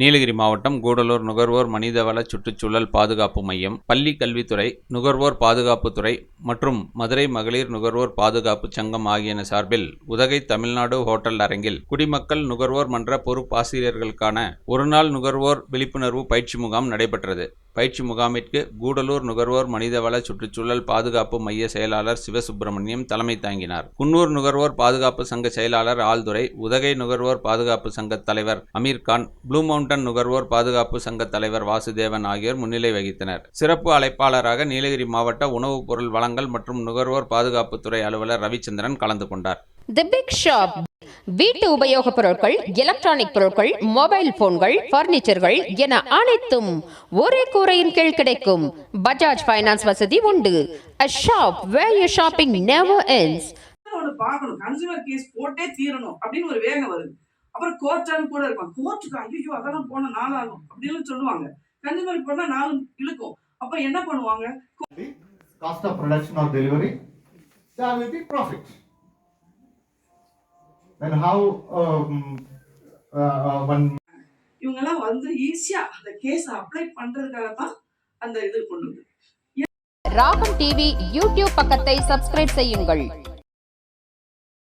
நீலகிரி மாவட்டம் கூடலூர் நுகர்வோர் மனிதவள சுற்றுச்சூழல் பாதுகாப்பு மையம் பள்ளி கல்வித்துறை நுகர்வோர் பாதுகாப்புத்துறை மற்றும் மதுரை மகளிர் நுகர்வோர் பாதுகாப்பு சங்கம் ஆகியன சார்பில் உதகை தமிழ்நாடு ஹோட்டல் அரங்கில் குடிமக்கள் நுகர்வோர் மன்ற பொறுப்பாசிரியர்களுக்கான ஒருநாள் நுகர்வோர் விழிப்புணர்வு பயிற்சி முகாம் நடைபெற்றது. பயிற்சி முகாமிற்கு கூடலூர் நுகர்வோர் மனிதவள சுற்றுச்சூழல் பாதுகாப்பு மைய செயலாளர் சிவசுப்பிரமணியம் தலைமை தாங்கினார். குன்னூர் நுகர்வோர் பாதுகாப்பு சங்க செயலாளர் ஆல்துரை உதகை நுகர்வோர் பாதுகாப்பு சங்க தலைவர் அமீர்கான் ப்ளூ மவுண்டன் நுகர்வோர் பாதுகாப்பு சங்க தலைவர் வாசுதேவன் ஆகியோர் முன்னிலை வகித்தனர். சிறப்பு அழைப்பாளராக நீலகிரி மாவட்ட உணவுப் பொருள் வழங்கல் மற்றும் நுகர்வோர் பாதுகாப்புத்துறை அலுவலர் ரவிச்சந்திரன் கலந்து கொண்டார். தி பிக் ஷாப் வீட்டு உபயோகப் பொருட்கள் எலக்ட்ரானிக் பொருட்கள் மொபைல் போன்கள் பர்னிச்சர்கள் என அனைத்தும் ஒரே கூரையின் கீழ் கிடைக்கும். பஜாஜ் ஃபைனான்ஸ் வசதி உண்டு. A shop where you shopping never ends. ஒன்று பார்க்கணும். கன்சியூமர் கேஸ் போட்டே தீரணும் அப்படின்னு ஒரு வேகம் வருது. அப்புறம் கோர்ட்டான்னு கூட இருக்கும் கோர்ட்டுக்கு ஐயோ அதெல்லாம் போன நாளாகும் அப்படின்னு சொல்லுவாங்க. கன்சியூமர் போனா நாலு இழுக்கும். அப்ப என்ன பண்ணுவாங்க? Cost of production or delivery, there um, uh, uh, one இவங்கெல்லாம் வந்து ஈஸியா அந்த கேஸ் அப்ளை பண்றதுக்காக தான் அந்த இது கொண்டு வந்து ராகம் டிவி யூடியூப் பக்கத்தை சப்ஸ்கிரைப் செய்யுங்கள்.